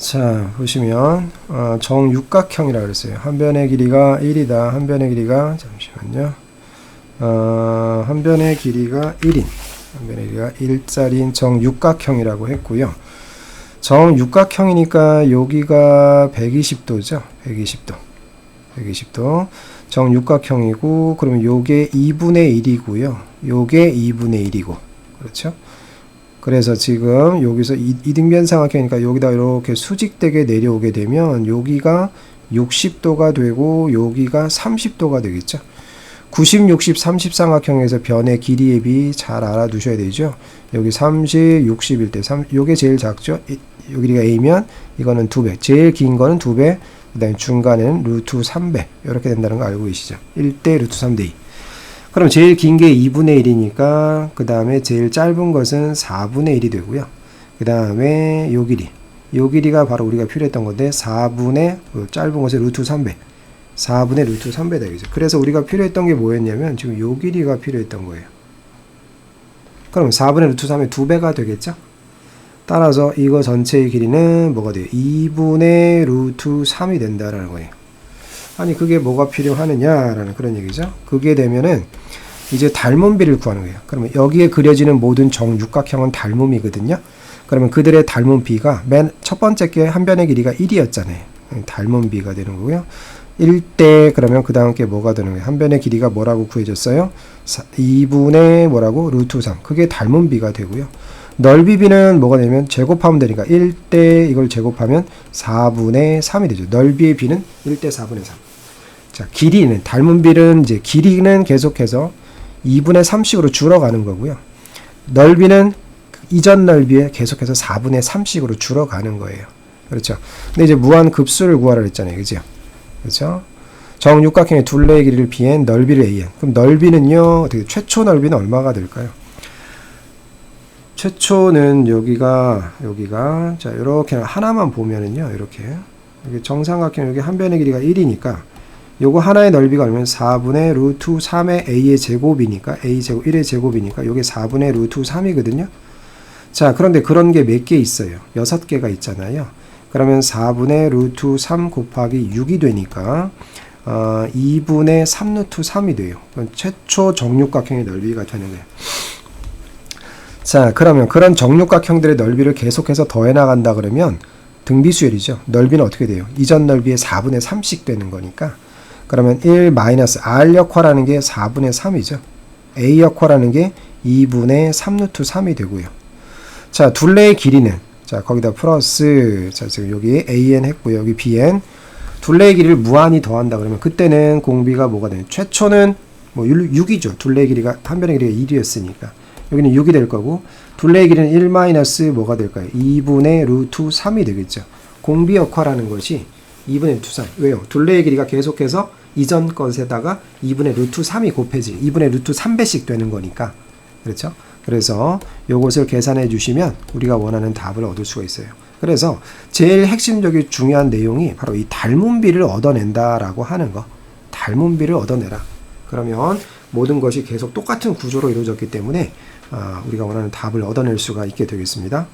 자 보시면 어, 정육각형이라 그랬어요. 한 변의 길이가 1이다. 한 변의 길이가 잠시만요. 어, 한 변의 길이가 1인 한 변의 길이가 1짜리인 정육각형이라고 했고요. 정육각형이니까 여기가 120도죠. 120도. 120도. 정육각형이고 그러면 요게 2분의 1이고요. 요게 2분의 1이고. 그렇죠? 그래서 지금 여기서 이- 이등변 삼각형이니까 여기다 이렇게 수직되게 내려오게 되면 여기가 60도가 되고 여기가 30도가 되겠죠. 90, 60, 30 삼각형에서 변의 길이의 비 잘 알아두셔야 되죠. 여기 30, 60일 때 3, 요게 제일 작죠. 길이가 A면 이거는 2배. 제일 긴 거는 2배. 그 다음에 중간에는 루트 3배. 이렇게 된다는 거 알고 계시죠? 1대 루트 3대 2. 그럼 제일 긴 게 2분의 1이니까 그 다음에 제일 짧은 것은 4분의 1이 되고요. 그 다음에 요 길이. 요 길이가 바로 우리가 필요했던 건데 4분의 그 짧은 것의 루트 3배. 4분의 루트 3배 되겠죠. 그래서 우리가 필요했던 게 뭐였냐면 지금 요 길이가 필요했던 거예요. 그럼 4분의 루트 3의 2배가 되겠죠? 따라서 이거 전체의 길이는 뭐가 돼요? 2분의 루트 3이 된다라는 거예요. 아니 그게 뭐가 필요하느냐라는 그런 얘기죠. 그게 되면은 이제 닮음비를 구하는 거예요. 그러면 여기에 그려지는 모든 정육각형은 닮음이거든요. 그러면 그들의 닮음비가 맨 첫 번째 게 한 변의 길이가 1이었잖아요. 닮음비가 되는 거고요. 1대 그러면 그 다음 게 뭐가 되는 거예요? 한 변의 길이가 뭐라고 구해졌어요? 2분의 뭐라고? 루트 3. 그게 닮음비가 되고요. 넓이비는 뭐가 되면 제곱하면 되니까 1대 이걸 제곱하면 4분의 3이 되죠. 넓이의 비는 1대 4분의 3. 자, 길이는 닮은 비는 이제 길이는 계속해서 2분의 3씩으로 줄어가는 거고요. 넓이는 그 이전 넓이에 계속해서 4분의 3씩으로 줄어가는 거예요. 그렇죠. 근데 이제 무한 급수를 구하라 했잖아요. 그죠? 그렇죠? 정육각형의 둘레의 길이를 bn, 넓이를 an. 그럼 넓이는요. 어떻게 최초 넓이는 얼마가 될까요? 최초는 여기가 여기가 자 이렇게 하나만 보면은요 이렇게 여기 정삼각형 여기 한 변의 길이가 1이니까 요거 하나의 넓이가 얼마면 4분의 루트 3의 a의 제곱이니까 a 제곱 1의 제곱이니까 요게 4분의 루트 3이거든요. 자 그런데 그런 게 몇 개 있어요. 여섯 개가 있잖아요. 그러면 4분의 루트 3 곱하기 6이 되니까 어, 2분의 3 루트 3이 돼요. 최초 정육각형의 넓이가 되는 거예요. 자, 그러면 그런 정육각형들의 넓이를 계속해서 더해 나간다 그러면 등비수열이죠. 넓이는 어떻게 돼요? 이전 넓이의 4분의 3씩 되는 거니까. 그러면 1 마이너스 R 역화라는 게 4분의 3이죠. A 역화라는 게 2분의 3 루트 3이 되고요. 자, 둘레의 길이는 자, 거기다 플러스 자, 지금 여기 AN 했고요. 여기 BN 둘레의 길이를 무한히 더한다 그러면 그때는 공비가 뭐가 되냐? 최초는 뭐 6이죠. 둘레의 길이가 한 변의 길이가 1이었으니까. 여기는 6이 될 거고 둘레의 길이는 1 마이너스 뭐가 될까요? 2분의 루트 3이 되겠죠. 공비 역화라는 것이 2분의 루트 3. 왜요? 둘레의 길이가 계속해서 이전 것에다가 2분의 루트 3이 곱해지. 2분의 루트 3배씩 되는 거니까. 그렇죠? 그래서 요것을 계산해 주시면 우리가 원하는 답을 얻을 수가 있어요. 그래서 제일 핵심적인 중요한 내용이 바로 이 닮음비를 얻어낸다라고 하는 거. 닮음비를 얻어내라. 그러면 모든 것이 계속 똑같은 구조로 이루어졌기 때문에 아, 우리가 원하는 답을 얻어낼 수가 있게 되겠습니다.